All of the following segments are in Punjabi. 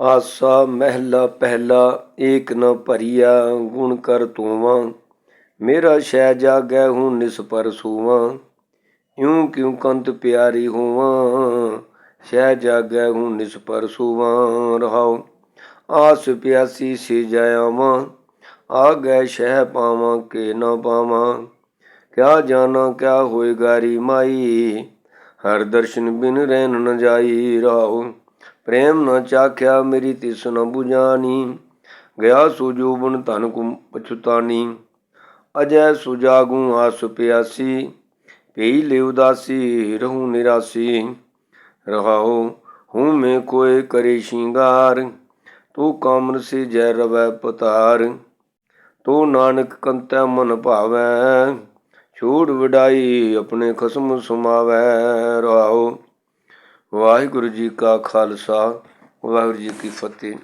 ਆਸਾ ਮਹਿਲਾ ਪਹਿਲਾ, ਏਕ ਨ ਭਰੀਆ ਗੁਣ ਕਰ ਤੂੰ ਮੇਰਾ ਸ਼ਹਿ ਜਾਗੈ ਹੂੰ ਨਿਸਪਰ ਸੂਵਾਂ। ਇਉ ਕਿਉ ਕੰਤ ਪਿਆਰੀ ਹੋਵਾਂ? ਸ਼ਹਿ ਜਾਗੈ ਹੂੰ ਨਿਸਪਰ ਸੂਵਾਂ। ਰਹਾਉ, ਆਸ ਪਿਆਸੀ ਸੇ ਜਾਵਾਂ ਆ ਗਏ ਸ਼ਹਿ ਪਾਵਾਂ ਕੇ ਨਾ ਪਾਵਾਂ। ਕਿਆ ਜਾਣਾ ਕਿਆ ਹੋਏ ਗਾਰੀ ਮਾਈ? ਹਰ ਦਰਸ਼ਨ ਬਿਨ ਰਹਿਣ ਨ ਜਾਈ। ਰਾਉ ਪ੍ਰੇਮ ਨ ਚਾਖਿਆ ਮੇਰੀ ਤਿਸ ਨ 부ਜਾਨੀ। ਗਿਆ ਸੋ ਜੋਬਨ ਧਨ ਕੁ ਪਛੁਤਾਨੀ। ਅਜੈ ਸੁਜਾਗੂ ਆਸ ਪਿਆਸੀ। ਪਈ ਲੈ ਉਦਾਸੀ, ਰਹੂ ਨਿਰਾਸੀ। ਰਹਾਉ, ਹੂੰ ਮੈਂ ਕੋਏ ਕਰੇ ਸ਼ਿੰਗਾਰ। ਤੂੰ ਕਾਮਨ ਸੇ ਜੈ ਰਵੈ ਪਤਾਰ। ਤੂੰ ਨਾਨਕ ਕੰਤੈ ਮਨ ਭਾਵੈ। ਛੋੜ ਵਡਾਈ, ਆਪਣੇ ਖਸਮ ਸੁਮਾਵੈ। ਰਹਾਉ ਵਾਹਿਗੁਰੂ ਜੀ ਕਾ ਖਾਲਸਾ, ਵਾਹਿਗੁਰੂ ਜੀ ਕੀ ਫਤਿਹ।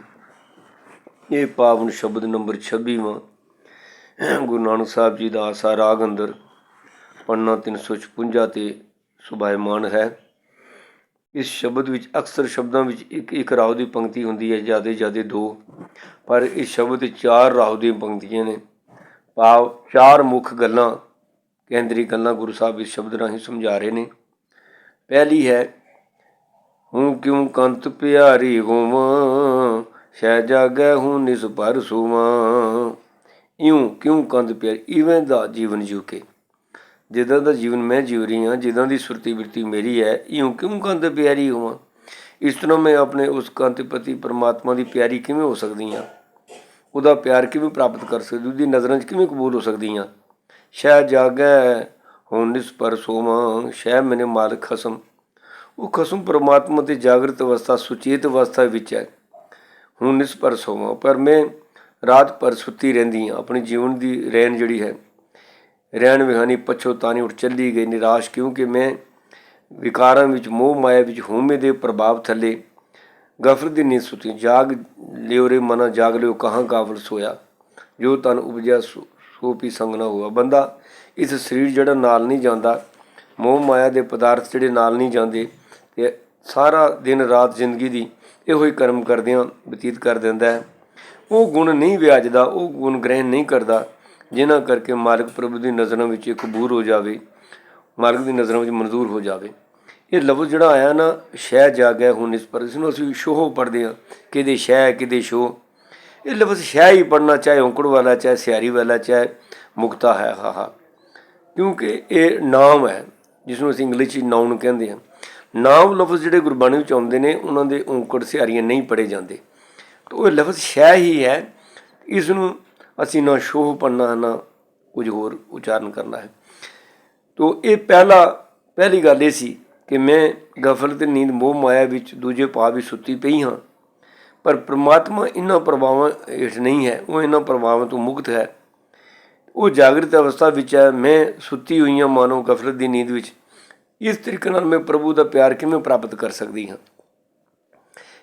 ਇਹ ਪਾਵਨ ਸ਼ਬਦ ਨੰਬਰ 26ਵਾਂ ਗੁਰੂ ਨਾਨਕ ਸਾਹਿਬ ਜੀ ਦਾ ਆਸਾ ਰਾਗ ਅੰਦਰ ਪੰਨਾ 356 ਤੇ ਸੁਭਾਇਮਾਨ ਹੈ। ਇਸ ਸ਼ਬਦ ਵਿੱਚ, ਅਕਸਰ ਸ਼ਬਦਾਂ ਵਿੱਚ ਇੱਕ ਇੱਕ ਰਾਉ ਦੀ ਪੰਕਤੀ ਹੁੰਦੀ ਹੈ, ਜ਼ਿਆਦਾ ਜ਼ਿਆਦਾ ਦੋ। ਪਰ ਇਸ ਸ਼ਬਦ ਵਿੱਚ ਚਾਰ ਰਾਹ ਦੀਆਂ ਪੰਕਤੀਆਂ ਨੇ। ਭਾਵ ਚਾਰ ਮੁੱਖ ਗੱਲਾਂ, ਕੇਂਦਰੀ ਗੱਲਾਂ ਗੁਰੂ ਸਾਹਿਬ ਇਸ ਸ਼ਬਦ ਰਾਹੀਂ ਸਮਝਾ ਰਹੇ ਨੇ। ਪਹਿਲੀ ਹੈ ਹੂੰ ਕਿਉਂ ਕੰਤ ਪਿਆਰੀ ਹੋਵਾਂ? ਸ਼ਹਿ ਜਾਗੈ ਹੂੰ ਨਿਸ ਪਰ ਸੂਵਾਂ। ਇਉਂ ਕਿਉਂ ਕੰਤ ਪਿਆਰੀ? ਇਵੇਂ ਦਾ ਜੀਵਨ ਜੀਉ ਕੇ। ਜਿੱਦਾਂ ਦਾ ਜੀਵਨ ਮੈਂ ਜੀਵ ਰਹੀ ਹਾਂ, ਜਿੱਦਾਂ ਦੀ ਸੁਰਤੀ ਬਿਰਤੀ ਮੇਰੀ ਹੈ, ਇਉਂ ਕਿਉਂ ਕੰਤ ਪਿਆਰੀ ਹੋਵਾਂ? ਇਸ ਤਰ੍ਹਾਂ ਮੈਂ ਆਪਣੇ ਉਸ ਕੰਤ ਪ੍ਰਤੀ ਪਰਮਾਤਮਾ ਦੀ ਪਿਆਰੀ ਕਿਵੇਂ ਹੋ ਸਕਦੀ ਹਾਂ? ਉਹਦਾ ਪਿਆਰ ਕਿਵੇਂ ਪ੍ਰਾਪਤ ਕਰ ਸਕਦੀ ਉਹਦੀ ਨਜ਼ਰਾਂ 'ਚ ਕਿਵੇਂ ਕਬੂਲ ਹੋ ਸਕਦੀ ਹਾਂ? ਸ਼ਹਿ ਜਾਗੈ ਹੁਣ ਨਿਸ ਪਰ ਸੋਵਾਂ। ਸ਼ਹਿ ਮੈਨੇ ਮਾਲਕ ਖਸਮ। ਉਹ ਖਸਮ ਪਰਮਾਤਮਾ ਦੀ ਜਾਗਰਤ ਅਵਸਥਾ, ਸੁਚੇਤ ਅਵਸਥਾ ਵਿੱਚ ਹੈ। ਹੁਣ ਨਿਸਪਰਸ਼ ਹੋਵਾਂ ਪਰ ਮੈਂ ਰਾਤ ਭਰ ਸੁੱਤੀ ਰਹਿੰਦੀ ਹਾਂ। ਆਪਣੀ ਜੀਵਨ ਦੀ ਰਹਿਣ ਜਿਹੜੀ ਹੈ ਰਹਿਣ ਵਿਹਾਨੀ ਪਛੋਤਾਨੀ ਉੱਠ ਚੱਲੀ ਗਈ, ਨਿਰਾਸ਼, ਕਿਉਂਕਿ ਮੈਂ ਵਿਕਾਰਾਂ ਵਿੱਚ, ਮੋਹ ਮਾਇਆ ਵਿੱਚ, ਹਉਮੈ ਦੇ ਪ੍ਰਭਾਵ ਥੱਲੇ ਗਫਰ ਦੀ ਨੀਂਦ ਸੁੱਤੀ। ਜਾਗ ਲਿਓ ਰੇ ਮਨਾ, ਜਾਗ ਲਿਓ, ਕਹਾਂ ਗਾਫਲ ਸੋਇਆ? ਜੋ ਤਨ ਉਪਜਿਆ, ਸੋ ਸੋ ਪੀ ਸੰਗ ਨਾ ਹੋਆ। ਬੰਦਾ ਇਸ ਸਰੀਰ ਜਿਹੜਾ ਨਾਲ ਨਹੀਂ ਜਾਂਦਾ, ਮੋਹ ਮਾਇਆ ਦੇ ਪਦਾਰਥ ਜਿਹੜੇ ਨਾਲ ਨਹੀਂ ਜਾਂਦੇ ਤੇ ਸਾਰਾ ਦਿਨ ਰਾਤ ਜ਼ਿੰਦਗੀ ਦੀ ਇਹੋ ਹੀ ਕਰਮ ਕਰਦਿਆਂ ਬਤੀਤ ਕਰ ਦਿੰਦਾ ਹੈ। ਉਹ ਗੁਣ ਨਹੀਂ ਵਿਆਜਦਾ, ਉਹ ਗੁਣ ਗ੍ਰਹਿਣ ਨਹੀਂ ਕਰਦਾ, ਜਿਨ੍ਹਾਂ ਕਰਕੇ ਮਾਲਕ ਪ੍ਰਭੂ ਦੀ ਨਜ਼ਰਾਂ ਵਿੱਚ ਕਬੂਰ ਹੋ ਜਾਵੇ ਮਾਲਕ ਦੀ ਨਜ਼ਰਾਂ ਵਿੱਚ ਮਨਜ਼ੂਰ ਹੋ ਜਾਵੇ। ਇਹ ਲਫ਼ਜ਼ ਜਿਹੜਾ ਆਇਆ ਨਾ, ਸ਼ਹਿ ਜਾਗਿਆ ਹੁਣ ਇਸ ਪਰ ਇਸ ਨੂੰ ਅਸੀਂ ਸ਼ੋਹ ਪੜਦੇ ਹਾਂ। ਕਿਦੇ ਸ਼ਹਿ ਕਿਦੇ ਸ਼ੋਹ? ਇਹ ਲਫ਼ਜ਼ ਸ਼ਹਿ ਹੀ ਪੜਨਾ ਚਾਹੇ ਔਂਕੜ ਵਾਲਾ, ਚਾਹੇ ਸਿਆਰੀ ਵਾਲਾ, ਚਾਹੇ ਮੁਕਤਾ ਹੈ ਹਾਹਾ ਕਿਉਂਕਿ ਇਹ ਨਾਮ ਹੈ ਜਿਸ ਨੂੰ ਅਸੀਂ ਇੰਗਲਿਸ਼ ਵਿੱਚ ਨਾਉਨ ਕਹਿੰਦੇ ਹਾਂ। ਨਾਮ ਲਫ਼ਜ਼ ਜਿਹੜੇ ਗੁਰਬਾਣੀ ਵਿੱਚ ਆਉਂਦੇ ਨੇ, ਉਹਨਾਂ ਦੇ ਔਂਕੜ ਸਿਆਰੀਆਂ ਨਹੀਂ ਪੜੇ ਜਾਂਦੇ। ਤਾਂ ਉਹ ਲਫ਼ਜ਼ ਸ਼ੈ ਹੀ ਹੈ। ਇਸ ਨੂੰ ਅਸੀਂ ਨਾ ਸ਼ੋਹ ਪੜਨਾ ਨਾ ਕੁਝ ਹੋਰ ਉਚਾਰਨ ਕਰਨਾ ਹੈ। ਤੋ ਇਹ ਪਹਿਲਾ, ਪਹਿਲੀ ਗੱਲ ਇਹ ਸੀ ਕਿ ਮੈਂ ਗਫਲਤ ਨੀਂਦ ਮੋਹ ਮਾਇਆ ਵਿੱਚ ਦੂਜੇ ਭਾਵ ਵਿੱਚ ਸੁੱਤੀ ਪਈ ਹਾਂ। ਪਰ ਪ੍ਰਮਾਤਮਾ ਇਹਨਾਂ ਪ੍ਰਭਾਵਾਂ ਹੇਠ ਨਹੀਂ ਹੈ। ਉਹ ਇਹਨਾਂ ਪ੍ਰਭਾਵਾਂ ਤੋਂ ਮੁਕਤ ਹੈ। ਉਹ ਜਾਗਰਤ ਅਵਸਥਾ ਵਿੱਚ ਹੈ। ਮੈਂ ਸੁੱਤੀ ਹੋਈ ਹਾਂ ਮਾਨੋ ਗਫਲਤ ਦੀ ਨੀਂਦ ਵਿੱਚ। ਇਸ ਤਰੀਕੇ ਨਾਲ ਮੈਂ ਪ੍ਰਭੂ ਦਾ ਪਿਆਰ ਕਿਵੇਂ ਪ੍ਰਾਪਤ ਕਰ ਸਕਦੀ ਹਾਂ?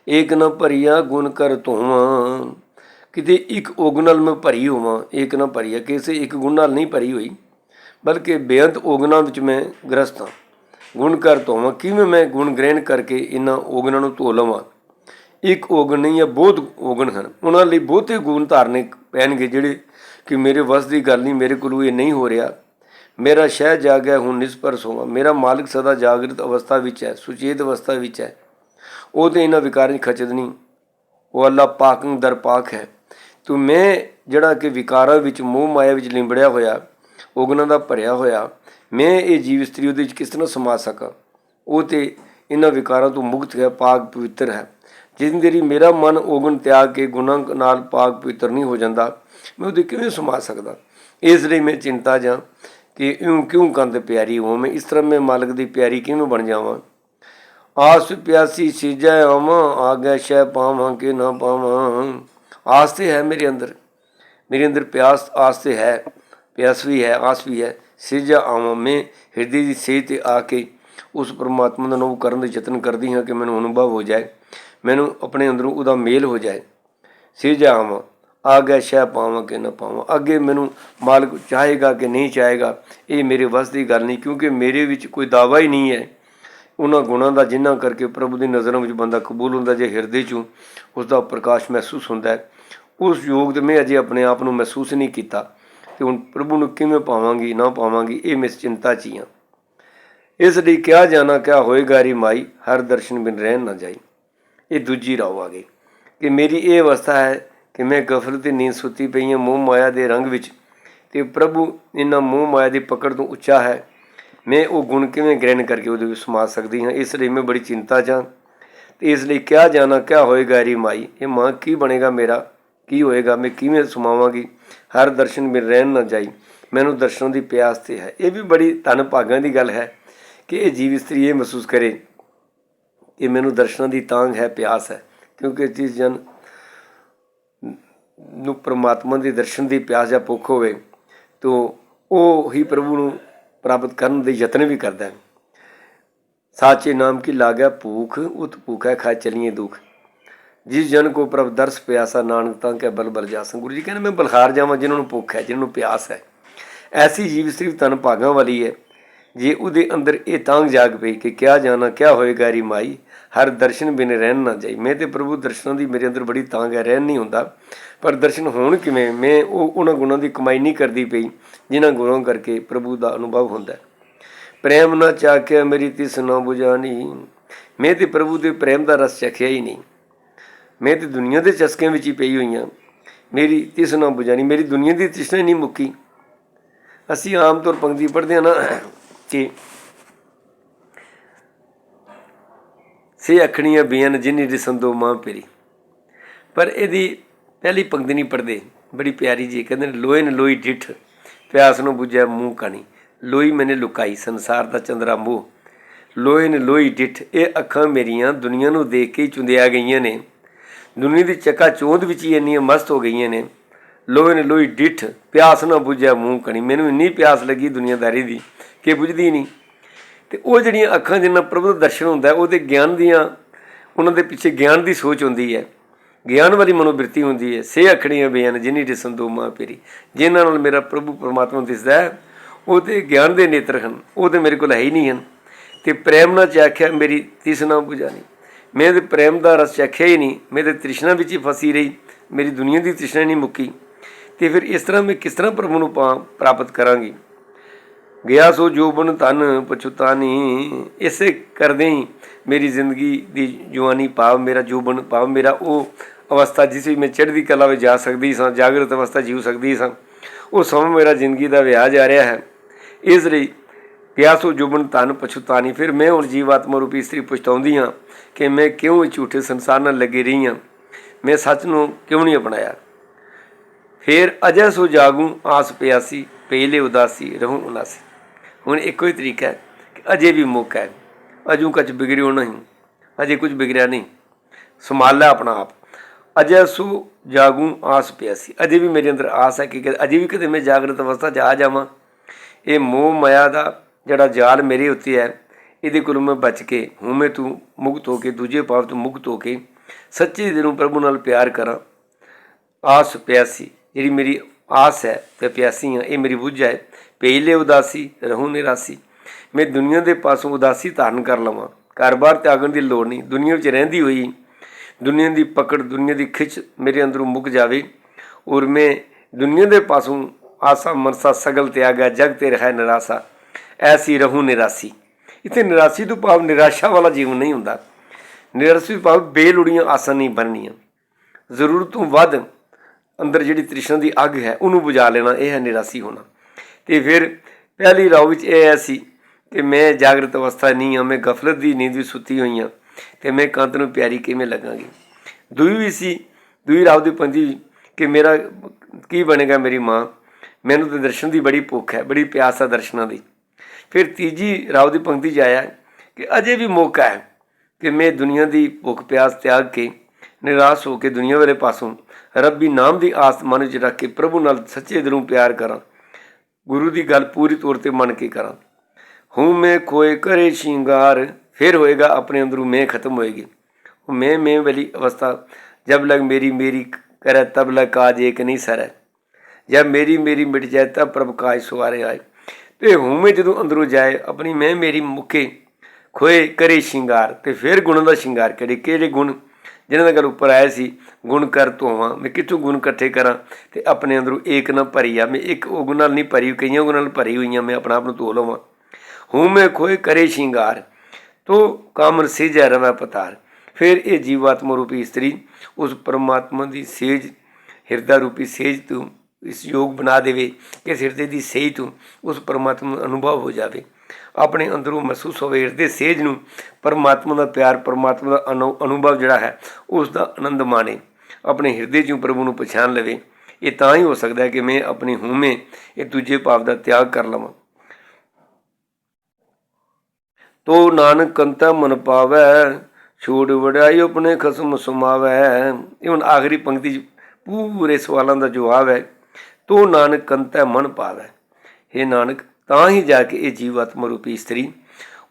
ਏਕ ਨ ਭਰੀਆ ਗੁਣ ਕਰ ਧੋਵਾਂ। ਕਿਤੇ ਇੱਕ ਓਗ ਨਾਲ ਮੈਂ ਭਰੀ ਹੋਵਾਂ, ਏਕ ਨ ਭਰੀਆ। ਕਿਸੇ ਇੱਕ ਗੁਣ ਨਾਲ ਨਹੀਂ ਭਰੀ ਹੋਈ, ਬਲਕਿ ਬੇਅੰਤ ਓਗਨਾਂ ਵਿੱਚ ਮੈਂ ਗ੍ਰਸਤ ਹਾਂ। ਗੁਣ ਕਰ ਧੋਵਾਂ। ਕਿਵੇਂ ਮੈਂ ਗੁਣ ਗ੍ਰਹਿਣ ਕਰਕੇ ਇਹਨਾਂ ਓਗਨਾਂ ਨੂੰ ਧੋ ਲਵਾਂ? ਇੱਕ ਓਗਣ ਨਹੀਂ ਹੈ, ਬਹੁਤ ਓਗਣ ਹਨ। ਉਹਨਾਂ ਲਈ ਬਹੁਤੇ ਗੁਣ ਧਾਰਨੇ ਪੈਣਗੇ ਜਿਹੜੇ ਕਿ ਮੇਰੇ ਵਸ ਦੀ ਗੱਲ ਨਹੀਂ, ਮੇਰੇ ਕੋਲ ਇਹ ਨਹੀਂ ਹੋ ਰਿਹਾ। ਮੇਰਾ ਸ਼ਹਿ ਜਾਗਿਆ ਹੁਣ ਨਿਸਪਰਸ਼ ਹੋਵਾਂ। ਮੇਰਾ ਮਾਲਕ ਸਦਾ ਜਾਗਰਤ ਅਵਸਥਾ ਵਿੱਚ ਹੈ, ਸੁਚੇਤ ਅਵਸਥਾ ਵਿੱਚ ਹੈ। ਉਹ ਤੇ ਇਹਨਾਂ ਵਿਕਾਰਾਂ 'ਚ ਖਚਦ ਨਹੀਂ। ਉਹ ਅੱਲਾ ਪਾਕੰ ਦਰ ਪਾਕ ਹੈ। ਤੂੰ ਮੈਂ ਜਿਹੜਾ ਕਿ ਵਿਕਾਰਾਂ ਵਿੱਚ ਮੋਹ ਮਾਇਆ ਵਿੱਚ ਲਿੰਬੜਿਆ ਹੋਇਆ, ਉਗਨਾਂ ਦਾ ਭਰਿਆ ਹੋਇਆ, ਮੈਂ ਇਹ ਜੀਵ ਇਸਤਰੀ ਉਹਦੇ ਵਿੱਚ ਕਿਸ ਤਰ੍ਹਾਂ ਸਮਾ ਸਕਾਂ? ਉਹ ਤੇ ਇਹਨਾਂ ਵਿਕਾਰਾਂ ਤੋਂ ਮੁਕਤ ਹੈ, ਪਾਕ ਪਵਿੱਤਰ ਹੈ। ਜਿੰਨ ਦੇਰੀ ਮੇਰਾ ਮਨ ਓਗਣ ਤਿਆਗ ਕੇ ਗੁਨਾਹ ਨਾਲ ਪਾਕ ਪਵਿੱਤਰ ਨਹੀਂ ਹੋ ਜਾਂਦਾ, ਮੈਂ ਉਹਦੇ ਕਿਵੇਂ ਸਮਾ ਸਕਦਾ? ਇਸ ਲਈ ਮੈਂ ਚਿੰਤਾ ਜਾਂ ਕਿ ਇਉਂ ਕਿਉਂ ਕੰਦ ਪਿਆਰੀ ਹੋਵਾਂ? ਇਸ ਤਰ੍ਹਾਂ ਮੈਂ ਮਾਲਕ ਦੀ ਪਿਆਰੀ ਕਿਵੇਂ ਬਣ ਜਾਵਾਂ? ਆਸ ਪਿਆਸੀ ਸੀਜੈ ਆਵਾਂ ਆਗੇ ਸ਼ੈ ਪਾਵਾਂ ਕਿ ਨਾ ਪਾਵਾਂ? ਆਸ ਤੇ ਹੈ ਮੇਰੇ ਅੰਦਰ। ਮੇਰੇ ਅੰਦਰ ਪਿਆਸ, ਆਸ ਤੇ ਹੈ, ਪਿਆਸ ਵੀ ਹੈ, ਆਸ ਵੀ ਹੈ। ਸੀਜਾ ਆਵਾਂ ਮੈਂ, ਹਿਰਦੇ ਦੀ ਸੇਜ ਤੇ ਆ ਕੇ ਉਸ ਪਰਮਾਤਮਾ ਦਾ ਅਨੁਭਵ ਕਰਨ ਦੇ ਯਤਨ ਕਰਦੀ ਹਾਂ ਕਿ ਮੈਨੂੰ ਅਨੁਭਵ ਹੋ ਜਾਏ। ਮੈਨੂੰ ਆਪਣੇ ਅੰਦਰੋਂ ਉਹਦਾ ਮੇਲ ਹੋ ਜਾਏ। ਸੀਜਾ ਆਵਾਂ। ਆ ਗਿਆ ਸ਼ੈ ਪਾਵਾਂ ਕਿ ਨਾ ਪਾਵਾਂ। ਅੱਗੇ ਮੈਨੂੰ ਮਾਲਕ ਚਾਹੇਗਾ ਕਿ ਨਹੀਂ ਚਾਹੇਗਾ, ਇਹ ਮੇਰੇ ਵੱਸ ਦੀ ਗੱਲ ਨਹੀਂ, ਕਿਉਂਕਿ ਮੇਰੇ ਵਿੱਚ ਕੋਈ ਦਾਵਾ ਹੀ ਨਹੀਂ ਹੈ। ਉਹਨਾਂ ਗੁਣਾਂ ਦਾ ਜਿਨ੍ਹਾਂ ਕਰਕੇ ਪ੍ਰਭੂ ਦੀ ਨਜ਼ਰਾਂ ਵਿੱਚ ਬੰਦਾ ਕਬੂਲ ਹੁੰਦਾ ਜੇ ਹਿਰਦੇ 'ਚੋਂ ਉਸ ਦਾ ਪ੍ਰਕਾਸ਼ ਮਹਿਸੂਸ ਹੁੰਦਾ ਹੈ। ਉਸ ਯੋਗ ਤੇ ਮੈਂ ਅਜੇ ਆਪਣੇ ਆਪ ਨੂੰ ਮਹਿਸੂਸ ਨਹੀਂ ਕੀਤਾ ਤੇ ਹੁਣ ਪ੍ਰਭੂ ਨੂੰ ਕਿਵੇਂ ਪਾਵਾਂਗੀ, ਨਾ ਪਾਵਾਂਗੀ, ਇਹ ਮੈਂ ਚਿੰਤਾ 'ਚ ਹੀ ਹਾਂ। ਇਸ ਲਈ ਕਿਹਾ ਜਾਣਾ ਕਿਆ ਹੋਏਗਾ ਰੀ ਮਾਈ, ਹਰ ਦਰਸ਼ਨ ਬਿਨ ਰਹਿਣ ਨਾ ਜਾਈ। ਇਹ ਦੂਜੀ ਰਾਹ ਆ ਗਈ ਕਿ ਮੇਰੀ ਇਹ ਅਵਸਥਾ ਹੈ ਕਿ ਮੈਂ ਗਫਲਤ ਦੀ ਨੀਂਦ ਸੁੱਤੀ ਪਈ ਹਾਂ ਮੋਹ ਮਾਇਆ ਦੇ ਰੰਗ ਵਿੱਚ ਤੇ ਪ੍ਰਭੂ ਇਹਨਾਂ ਮੋਹ ਮਾਇਆ ਦੀ ਪਕੜ ਤੋਂ ਉੱਚਾ ਹੈ। ਮੈਂ ਉਹ ਗੁਣ ਕਿਵੇਂ ਗ੍ਰਹਿਣ ਕਰਕੇ ਉਹਦੇ ਵਿੱਚ ਸਮਾ ਸਕਦੀ ਹਾਂ? ਇਸ ਲਈ ਮੈਂ ਬੜੀ ਚਿੰਤਾ 'ਚ ਹਾਂ। ਤੇ ਇਸ ਲਈ ਕਿਹਾ ਜਾਣਾ, ਕਿਆ ਹੋਏਗਾ ਰੀ ਮਾਈ? ਇਹ ਮਾਂ ਕੀ ਬਣੇਗਾ ਮੇਰਾ? ਕੀ ਹੋਏਗਾ? ਮੈਂ ਕਿਵੇਂ ਸਮਾਵਾਂਗੀ? ਹਰ ਦਰਸ਼ਨ ਮੇਰੇ ਰਹਿਣ ਨਾ ਜਾਈ। ਮੈਨੂੰ ਦਰਸ਼ਨ ਦੀ ਪਿਆਸ ਤੇ ਹੈ। ਇਹ ਵੀ ਬੜੀ ਧਨ ਭਾਗਾਂ ਦੀ ਗੱਲ ਹੈ ਕਿ ਇਹ ਜੀਵ ਇਸਤਰੀ ਇਹ ਮਹਿਸੂਸ ਕਰੇ ਕਿ ਮੈਨੂੰ ਦਰਸ਼ਨਾਂ ਦੀ ਤਾਂਗ ਹੈ, ਪਿਆਸ ਹੈ। ਕਿਉਂਕਿ ਜਿਸ ਜਨ ਨੂੰ ਪਰਮਾਤਮਾ ਦੇ ਦਰਸ਼ਨ ਦੀ ਪਿਆਸ ਜਾਂ ਭੁੱਖ ਹੋਵੇ, ਤੋ ਉਹ ਹੀ ਪ੍ਰਭੂ ਨੂੰ ਪ੍ਰਾਪਤ ਕਰਨ ਦੇ ਯਤਨ ਵੀ ਕਰਦਾ ਹੈ। ਸਾਚੇ ਨਾਮ ਕੀ ਲਾਗੈ ਭੂਖ, ਉਤ ਭੂਖੈ ਖਾ ਚਲੀਏ ਦੁਖ। ਜਿਸ ਜਨ ਕੋ ਪ੍ਰਭ ਦਰਸ ਪਿਆਸਾ ਨਾਨਕ, ਤਾਂ ਕੈ ਬਲ ਬਲ ਜਾਸੰ ਗੁਰੂ ਜੀ ਕਹਿੰਦੇ ਮੈਂ ਬਲਖਾਰ ਜਾਵਾਂ, ਜਿਨ੍ਹਾਂ ਨੂੰ ਭੁੱਖ ਹੈ, ਜਿਨ੍ਹਾਂ ਨੂੰ ਪਿਆਸ ਹੈ। ਐਸੀ ਜੀਵ ਇਸਤਰੀ ਤਨ ਭਾਗਾਂ ਵਾਲੀ ਹੈ। ਜੇ ਉਹਦੇ ਅੰਦਰ ਇਹ ਤਾਂਗ ਜਾਗ ਪਈ ਕਿ ਕਿਆ ਜਾਣਾ, ਕਿਆ ਹੋਏਗਾ ਰੀ ਮਾਈ, ਹਰ ਦਰਸ਼ਨ ਬਿਨ ਰਹਿਣ ਨਾ ਜਾਈ। ਮੈਂ ਤੇ ਪ੍ਰਭੂ ਦਰਸ਼ਨਾਂ ਦੀ ਮੇਰੇ ਅੰਦਰ ਬੜੀ ਤਾਂਗ ਹੈ, ਰਹਿਣ ਨਹੀਂ ਹੁੰਦਾ। ਪਰ ਦਰਸ਼ਨ ਹੋਣ ਕਿਵੇਂ? ਮੈਂ ਉਹ ਉਹਨਾਂ ਗੁਣਾਂ ਦੀ ਕਮਾਈ ਨਹੀਂ ਕਰਦੀ ਪਈ, ਜਿਨ੍ਹਾਂ ਗੁਣਾਂ ਕਰਕੇ ਪ੍ਰਭੂ ਦਾ ਅਨੁਭਵ ਹੁੰਦਾ ਪ੍ਰੇਮ ਨਾ ਚਾਖਿਆ ਮੇਰੀ ਤਿਸ ਨਾ 부ਜਾਨੀ ਮੈਂ ਤੇ ਪ੍ਰਭੂ ਦੇ ਪ੍ਰੇਮ ਦਾ ਰਸ ਚਖਿਆ ਹੀ ਨਹੀਂ। ਮੈਂ ਤੇ ਦੁਨੀਆ ਦੇ ਚਸਕਿਆਂ ਵਿੱਚ ਹੀ ਪਈ ਹੋਈ ਹਾਂ। ਮੇਰੀ ਤਿਸ ਨਾ 부ਜਾਨੀ ਮੇਰੀ ਦੁਨੀਆ ਦੀ ਤ੍ਰਿਸ਼ਨਾ ਨਹੀਂ ਮੁੱਕੀ। ਅਸੀਂ ਆਮ ਤੌਰ ਪੰਕਤੀ ਪੜ੍ਹਦੇ ਹਾਂ ਨਾ। ਕਿ ਸੇ ਅਖਣੀਆਂ ਬੀਨ ਜਿਨੀ ਰਿਸੰਦੋ ਮਾਂ ਪੇਰੀ। ਪਰ ਇਹਦੀ ਪਹਿਲੀ ਪੰਕਤੀ ਨਹੀਂ ਪੜਦੇ। ਬੜੀ ਪਿਆਰੀ ਜੀ, ਕਹਿੰਦੇ ਨੇ ਲੋਏ ਨ ਲੋਈ ਡਿਠ, ਪਿਆਸ ਨੂੰ 부ਝਿਆ ਮੂੰਹ ਕਣੀ। ਲੋਈ ਮੈਨੇ ਲੁਕਾਈ, ਸੰਸਾਰ ਦਾ ਚੰਦਰਾ ਮੂੰਹ। ਲੋਏ ਨ ਲੋਈ ਡਿਠ, ਇਹ ਅੱਖਾਂ ਮੇਰੀਆਂ ਦੁਨੀਆ ਨੂੰ ਦੇਖ ਕੇ ਹੀ ਚੁੰਦਿਆ ਗਈਆਂ ਨੇ। ਦੁਨੀਆ ਦੀ ਚੱਕਾ ਚੋਂਦ ਵਿੱਚ ਹੀ ਇੰਨੀਆਂ ਮਸਤ ਹੋ ਗਈਆਂ ਨੇ। ਲੋਏ ਨ ਲੋਈ ਡਿਠ, ਪਿਆਸ ਨਾ 부ਝਿਆ ਮੂੰਹ ਕਣੀ। ਮੈਨੂੰ ਇੰਨੀ ਪਿਆਸ ਲੱਗੀ ਦੁਨੀਆਦਾਰੀ ਦੀ। ਕਿ ਬੁਝਦੀ ਨਹੀਂ। ਤੇ ਉਹ ਜਿਹੜੀਆਂ ਅੱਖਾਂ ਜਿੰਨਾ ਪ੍ਰਭੂ ਦਾ ਦਰਸ਼ਨ ਹੁੰਦਾ ਹੈ, ਉਹਦੇ ਗਿਆਨ ਦੀਆਂ, ਉਹਨਾਂ ਦੇ ਪਿੱਛੇ ਗਿਆਨ ਦੀ ਸੋਚ ਹੁੰਦੀ ਹੈ। ਗਿਆਨ ਵਾਲੀ ਮਨੋਬਿਰਤੀ ਹੁੰਦੀ ਹੈ। ਸੇ ਅਖੜੀਆਂ ਬਿਆਨ ਜਿਨੀ ਦਿਸਨ ਦੋ ਮਾਂ ਪੇਰੀ। ਜਿਨ੍ਹਾਂ ਨਾਲ ਮੇਰਾ ਪ੍ਰਭੂ ਪਰਮਾਤਮਾ ਦਿਸਦਾ ਹੈ, ਉਹ ਤੇ ਗਿਆਨ ਦੇ ਨੇਤਰ ਹਨ। ਉਹ ਤੇ ਮੇਰੇ ਕੋਲ ਹੈ ਹੀ ਨਹੀਂ ਹਨ। ਤੇ ਪ੍ਰੇਮ ਨਾਲ ਚਾਖਿਆ ਮੇਰੀ ਤ੍ਰਿਸ਼ਨਾ 부ਝਾਣੀ ਮੈਂ ਤੇ ਪ੍ਰੇਮ ਦਾ ਰਸ ਚਾਖਿਆ ਹੀ ਨਹੀਂ। ਮੈਂ ਤੇ ਤ੍ਰਿਸ਼ਨਾ ਵਿੱਚ ਹੀ ਫਸੀ ਰਹੀ। ਮੇਰੀ ਦੁਨੀਆ ਦੀ ਤ੍ਰਿਸ਼ਨਾ ਨਹੀਂ ਮੁੱਕੀ। ਤੇ ਫਿਰ ਇਸ ਤਰ੍ਹਾਂ ਮੈਂ ਕਿਸ ਤਰ੍ਹਾਂ ਪ੍ਰਭੂ ਨੂੰ ਪਾ- ਪ੍ਰਾਪਤ ਕਰਾਂਗੀ? ਗਿਆ ਸੋ ਜੋਬਨ ਤਨ ਪਛੁਤਾਨੀ ਇਸੇ ਕਰਦੇ ਹੀ ਮੇਰੀ ਜ਼ਿੰਦਗੀ ਦੀ ਜਵਾਨੀ ਪਾਵ ਮੇਰਾ ਜੋਬਨ ਪਾਵ ਮੇਰਾ ਉਹ ਅਵਸਥਾ ਜਿਸ ਵਿੱਚ ਮੈਂ ਚੜ੍ਹਦੀ ਕਲਾ ਵਿੱਚ ਜਾ ਸਕਦੀ ਸਾਂ, ਜਾਗਰਤ ਅਵਸਥਾ ਜੀਉ ਸਕਦੀ ਸਾਂ, ਉਹ ਸਮਾਂ ਮੇਰਾ ਜ਼ਿੰਦਗੀ ਦਾ ਵਿਆਹ ਜਾ ਰਿਹਾ ਹੈ। ਇਸ ਲਈ ਗਿਆ ਸੋ ਜੋਬਨ ਤਨ ਪਛੁਤਾਨੀ ਫਿਰ ਮੈਂ ਹੁਣ ਜੀਵਾਤਮਾ ਰੂਪੀ ਇਸਤਰੀ ਪਛਤਾਉਂਦੀ ਹਾਂ ਕਿ ਮੈਂ ਕਿਉਂ ਝੂਠੇ ਸੰਸਾਰ ਨਾਲ ਲੱਗੀ ਰਹੀ ਹਾਂ? ਮੈਂ ਸੱਚ ਨੂੰ ਕਿਉਂ ਨਹੀਂ ਅਪਣਾਇਆ? ਫਿਰ ਅਜੈ ਸੋ ਜਾਗੂ, ਆਸ ਪਿਆਸੀ ਪਹਿਲੇ ਉਦਾਸੀ, ਰਹੂੰ ਉਨਾਸੀ ਹੁਣ ਇੱਕੋ ਹੀ ਤਰੀਕਾ ਹੈ ਕਿ ਅਜੇ ਵੀ ਮੌਕਾ ਹੈ। ਅਜੂ ਕੁਝ ਵਿਗੜਿਓ ਨਹੀਂ, ਅਜੇ ਕੁਝ ਵਿਗੜਿਆ ਨਹੀਂ। ਸੰਭਾਲਾ ਆਪਣਾ ਆਪ। ਅਜੇ ਸੂ ਜਾਗੂ ਆਸ ਪਿਆਸੀ। ਅਜੇ ਵੀ ਮੇਰੇ ਅੰਦਰ ਆਸ ਹੈ ਕਿ ਕਿ ਅਜੇ ਵੀ ਕਦੇ ਮੈਂ ਜਾਗਰਤ ਅਵਸਥਾ 'ਚ ਆ ਜਾਵਾਂ। ਇਹ ਮੋਹ ਮਾਇਆ ਦਾ ਜਿਹੜਾ ਜਾਲ ਮੇਰੇ ਉੱਤੇ ਹੈ, ਇਹਦੇ ਕੋਲੋਂ ਮੈਂ ਬਚ ਕੇ ਹੂੰ ਮੈਂ ਤੂੰ ਮੁਕਤ ਹੋ ਕੇ, ਦੂਜੇ ਪਾਪ ਤੋਂ ਮੁਕਤ ਹੋ ਕੇ ਸੱਚੇ ਦਿਲੋਂ ਪ੍ਰਭੂ ਨਾਲ ਪਿਆਰ ਕਰਾਂ। ਆਸ ਪਿਆਸੀ, ਜਿਹੜੀ ਮੇਰੀ ਆਸ ਹੈ ਤੇ ਪਿਆਸੀ ਹਾਂ, ਇਹ ਮੇਰੀ ਬੁੱਝ ਹੈ ਪਹਿਲੇ ਉਦਾਸੀ, ਰਹੂ ਨਿਰਾਸੀ। ਮੈਂ ਦੁਨੀਆ ਦੇ ਪਾਸੋਂ ਉਦਾਸੀ ਧਾਰਨ ਕਰ ਲਵਾਂ। ਕਾਰੋਬਾਰ ਤਿਆਗਣ ਦੀ ਲੋੜ ਨਹੀਂ। ਦੁਨੀਆ ਵਿੱਚ ਰਹਿੰਦੀ ਹੋਈ, ਦੁਨੀਆ ਦੀ ਪਕੜ, ਦੁਨੀਆ ਦੀ ਖਿੱਚ ਮੇਰੇ ਅੰਦਰੋਂ ਮੁੱਕ ਜਾਵੇ ਔਰ ਮੈਂ ਦੁਨੀਆ ਦੇ ਪਾਸੋਂ ਆਸਾ ਮਰਸਾ ਸਗਲ ਤਿਆਗਾ ਜਗ ਤੇ ਰਹਿ ਨਿਰਾਸਾ। ਐਸੀ ਰਹੂ ਨਿਰਾਸੀ। ਇਥੇ ਨਿਰਾਸੀ ਤੋਂ ਭਾਵ ਨਿਰਾਸ਼ਾ ਵਾਲਾ ਜੀਵਨ ਨਹੀਂ ਹੁੰਦਾ। ਨਿਰਾਸੀ ਭਾਵ ਬੇਲੋੜੀਆਂ ਆਸਾਂ ਨਹੀਂ ਬਣਨੀਆਂ। ਜ਼ਰੂਰਤ ਤੋਂ ਵੱਧ ਅੰਦਰ ਜਿਹੜੀ ਤ੍ਰਿਸ਼ਨਾ ਦੀ ਅੱਗ ਹੈ, ਉਹਨੂੰ ਬੁਝਾ ਲੈਣਾ, ਇਹ ਹੈ ਨਿਰਾਸੀ ਹੋਣਾ। ਤੇ ਫਿਰ ਪਹਿਲੀ ਰਾਹ ਵਿੱਚ ਇਹ ਹੈ ਸੀ ਕਿ ਮੈਂ ਜਾਗਰਤ ਅਵਸਥਾ ਨਹੀਂ ਹਾਂ, ਮੈਂ ਗਫਲਤ ਦੀ ਨੀਂਦ ਵਿੱਚ ਸੁੱਤੀ ਹੋਈ ਹਾਂ ਤੇ ਮੈਂ ਕੰਤ ਨੂੰ ਪਿਆਰੀ ਕਿਵੇਂ ਲੱਗਾਂਗੀ? ਦੂਈ ਵੀ ਸੀ, ਦੂਈ ਰਾਹ ਦੀ ਪੰਜੀ ਕਿ ਮੇਰਾ ਕੀ ਬਣੇਗਾ ਮੇਰੀ ਮਾਂ? ਮੈਨੂੰ ਤੇ ਦਰਸ਼ਨ ਦੀ ਬੜੀ ਭੁੱਖ ਹੈ, ਬੜੀ ਪਿਆਸ ਹੈ ਦਰਸ਼ਨਾਂ ਦੀ। ਫਿਰ ਤੀਜੀ ਰਾਹ ਦੀ ਪੰਕਤੀ 'ਚ ਆਇਆ ਕਿ ਅਜੇ ਵੀ ਮੌਕਾ ਹੈ ਕਿ ਮੈਂ ਦੁਨੀਆ ਦੀ ਭੁੱਖ ਪਿਆਸ ਤਿਆਗ ਕੇ ਨਿਰਾਸ਼ ਹੋ ਕੇ ਦੁਨੀਆ ਵਾਲੇ ਪਾਸੋਂ ਰੱਬੀ ਨਾਮ ਦੀ ਆਸ ਮਨ ਵਿੱਚ ਰੱਖ ਕੇ ਪ੍ਰਭੂ ਨਾਲ ਸੱਚੇ ਦਿਲੋਂ ਪਿਆਰ ਕਰਾਂ। ਗੁਰੂ ਦੀ ਗੱਲ ਪੂਰੀ ਤੌਰ ਤੇ ਮੰਨ ਕੇ ਕਰਾਂ। ਹੂੰ ਮੈਂ ਕੋਏ ਕਰੇ ਸ਼ਿੰਗਾਰ, ਫਿਰ ਹੋਏਗਾ ਆਪਣੇ ਅੰਦਰੋਂ ਮੈਂ ਖਤਮ ਹੋਏਗੀ। ਉਹ ਮੈਂ ਮੈਂ ਵਾਲੀ ਅਵਸਥਾ, ਜਬ ਲਗ ਮੇਰੀ ਮੇਰੀ ਕਰੈ ਤਬ ਲਗ ਕਾਜ ਏਕ ਨਹੀਂ ਸਰੈ। ਜਬ ਮੇਰੀ ਮੇਰੀ ਮਿਟ ਜਾਏ ਤਬ ਪ੍ਰਭ ਕਾਜ ਸਵਾਰੇ ਆਏ। ਤੇ ਹੂੰ ਮੈਂ ਜਦੋਂ ਅੰਦਰੋਂ ਜਾਏ, ਆਪਣੀ ਮੈਂ ਮੇਰੀ ਮੁੱਕੇ ਖੋਏ ਕਰੇ ਸ਼ਿੰਗਾਰ, ਤੇ ਫਿਰ ਗੁਣ ਦਾ ਸ਼ਿੰਗਾਰ ਕਰੇ ਕਿਹੜੇ ਗੁਣ ਜਿਨ੍ਹਾਂ ਦਾ ਗੱਲ ਉੱਪਰ ਆਇਆ ਸੀ, ਗੁਣ ਕਰ ਧੋਵਾਂ ਮੈਂ ਕਿੱਥੋਂ ਗੁਣ ਇਕੱਠੇ ਕਰਾਂ? ਤੇ ਆਪਣੇ ਅੰਦਰੋਂ ਏਕ ਨਾ ਭਰੀ ਆ, ਮੈਂ ਇੱਕ ਉਹ ਗੁਣ ਨਾਲ ਨਹੀਂ ਭਰੀ, ਕਈਆਂ ਗੁਣ ਨਾਲ ਭਰੀ ਹੋਈਆਂ, ਮੈਂ ਆਪਣਾ ਆਪ ਨੂੰ ਧੋ ਲਵਾਂ। ਹੂੰ ਮੈਂ ਖੋਏ ਕਰੇ ਸ਼ਿੰਗਾਰ, ਤੋ ਕਾਮਰ ਸਿਜੈ ਰਵੈ ਪਤਾਰ। ਫਿਰ ਇਹ ਜੀਵਾਤਮਾ ਰੂਪੀ ਇਸਤਰੀ, ਉਸ ਪਰਮਾਤਮਾ ਦੀ ਸੇਜ, ਹਿਰਦਾ ਰੂਪੀ ਸੇਜ ਤੋਂ ਇਸ ਯੋਗ ਬਣਾ ਦੇਵੇ ਕਿ ਇਸ ਹਿਰਦੇ ਦੀ ਸੇਜ ਤੋਂ ਉਸ ਪਰਮਾਤਮਾ ਦਾ ਅਨੁਭਵ ਹੋ ਜਾਵੇ। ਆਪਣੇ ਅੰਦਰੋਂ ਮਹਿਸੂਸ ਹੋਵੇ ਹਿਰਦੇ ਸੇਜ ਨੂੰ ਪਰਮਾਤਮਾ ਦਾ ਪਿਆਰ, ਪਰਮਾਤਮਾ ਦਾ ਅਨੁ- ਅਨੁਭਵ ਜਿਹੜਾ ਹੈ, ਉਸ ਦਾ ਆਨੰਦ ਮਾਣੇ, ਆਪਣੇ ਹਿਰਦੇ 'ਚੋਂ ਪ੍ਰਭੂ ਨੂੰ ਪਛਾਣ ਲਵੇ। ਇਹ ਤਾਂ ਹੀ ਹੋ ਸਕਦਾ ਹੈ ਕਿ ਮੈਂ ਆਪਣੀ ਹਉਮੈ ਇਹ ਦੂਜੇ ਭਾਵ ਦਾ ਤਿਆਗ ਕਰ ਲਵਾਂ। ਤੋ ਨਾਨਕ ਕੰਤਾ ਮਨ ਪਾਵੈ, ਛੋੜ ਵਡਾਈ ਆਪਣੇ ਖਸਮ ਸੁਮਾਵੈ। ਇਹ ਹੁਣ ਆਖਰੀ ਪੰਕਤੀ 'ਚ ਪੂਰੇ ਸਵਾਲਾਂ ਦਾ ਜਵਾਬ ਹੈ, ਤੋ ਨਾਨਕ ਕੰਤਾ ਮਨ ਪਾਵੈ। ਇਹ ਨਾਨਕ ਤਾਂ ਹੀ ਜਾ ਕੇ ਇਹ ਜੀਵ ਆਤਮਾ ਰੂਪੀ ਇਸਤਰੀ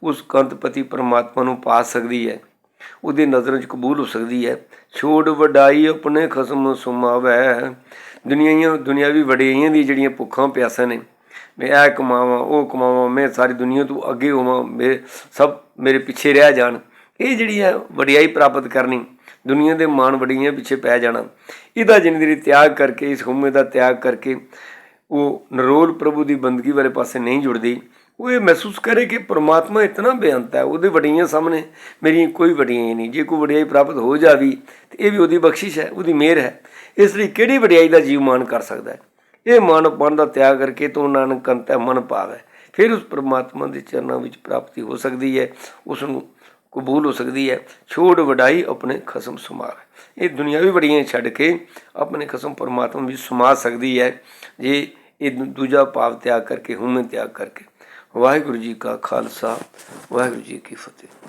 ਉਸ ਕੰਤਪਤੀ ਪਰਮਾਤਮਾ ਨੂੰ ਪਾ ਸਕਦੀ ਹੈ। ਉਹਦੀ ਨਜ਼ਰਾਂ 'ਚ ਕਬੂਲ ਹੋ ਸਕਦੀ ਹੈ। ਛੋੜ ਵਡਾਈ ਆਪਣੇ ਖਸਮ ਸੁਮਾਵੈ। ਦੁਨੀਆਈਆਂ, ਦੁਨਿਆਵੀ ਵਡਿਆਈਆਂ ਦੀ ਜਿਹੜੀਆਂ ਭੁੱਖਾਂ ਪਿਆਸਾਂ ਨੇ, ਮੈਂ ਇਹ ਕਮਾਵਾਂ, ਉਹ ਕਮਾਵਾਂ, ਮੈਂ ਸਾਰੀ ਦੁਨੀਆ ਤੋਂ ਅੱਗੇ ਹੋਵਾਂ ਮੇਰੇ ਸਭ ਮੇਰੇ ਪਿੱਛੇ ਰਹਿ ਜਾਣ। ਇਹ ਜਿਹੜੀ ਹੈ ਵਡਿਆਈ ਪ੍ਰਾਪਤ ਕਰਨੀ, ਦੁਨੀਆ ਦੇ ਮਾਣ ਵਡਿਆਈਆਂ ਪਿੱਛੇ ਪੈ ਜਾਣਾ, ਇਹਦਾ ਜਿੰਦਰੀ ਤਿਆਗ ਕਰਕੇ, ਇਸ ਹਉਮੈ ਦਾ ਤਿਆਗ ਕਰਕੇ ਉਹ ਨਰੋਲ ਪ੍ਰਭੂ ਦੀ ਬੰਦਗੀ ਵਾਲੇ ਪਾਸੇ ਨਹੀਂ ਜੁੜਦੀ, ਉਹ ਇਹ ਮਹਿਸੂਸ ਕਰੇ ਕਿ ਪ੍ਰਮਾਤਮਾ ਇਤਨਾ ਬੇਅੰਤ ਹੈ, ਉਹਦੇ ਵਡਿਆਈਆਂ ਸਾਹਮਣੇ ਮੇਰੀ ਕੋਈ ਵਡਿਆਈ ਨਹੀਂ, ਜੇ ਕੋਈ ਵਡਿਆਈ ਪ੍ਰਾਪਤ ਹੋ ਜਾਵੀ ਤੇ ਇਹ ਵੀ ਉਹਦੀ ਬਖਸ਼ਿਸ਼ ਹੈ, ਉਹਦੀ ਮਿਹਰ ਹੈ, ਇਸ ਲਈ ਕਿਹੜੀ ਵਡਿਆਈ ਦਾ ਜੀਵ ਮਾਨ ਕਰ ਸਕਦਾ ਹੈ? ਇਹ ਮਨ ਮਨ ਦਾ ਤਿਆਗ ਕਰਕੇ ਤੂੰ ਨਾਨਕ ਕੰਤੈ ਮਨ ਪਾਵੇ ਫਿਰ ਉਸ ਪ੍ਰਮਾਤਮਾ ਦੇ ਚਰਨਾਂ ਵਿੱਚ ਪ੍ਰਾਪਤੀ ਹੋ ਸਕਦੀ ਹੈ ਉਸ ਨੂੰ ਕਬੂਲ ਹੋ ਸਕਦੀ ਹੈ। ਛੋੜ ਵਡਾਈ ਆਪਣੇ ਖਸਮ ਸੁਮਾਵੇ ਇਹ ਦੁਨਿਆਵੀ ਬੜੀਆਂ ਛੱਡ ਕੇ ਆਪਣੇ ਖਸਮ ਪਰਮਾਤਮਾ ਵੀ ਸੁਮਾ ਸਕਦੀ ਹੈ। ਜੇ ਇਹ ਦੂ- ਦੂਜਾ ਭਾਵ ਤਿਆਗ ਕਰਕੇ, ਹਉਮੈ ਤਿਆਗ ਕਰਕੇ। ਵਾਹਿਗੁਰੂ ਜੀ ਕਾ ਖਾਲਸਾ, ਵਾਹਿਗੁਰੂ ਜੀ ਕੀ ਫਤਿਹ।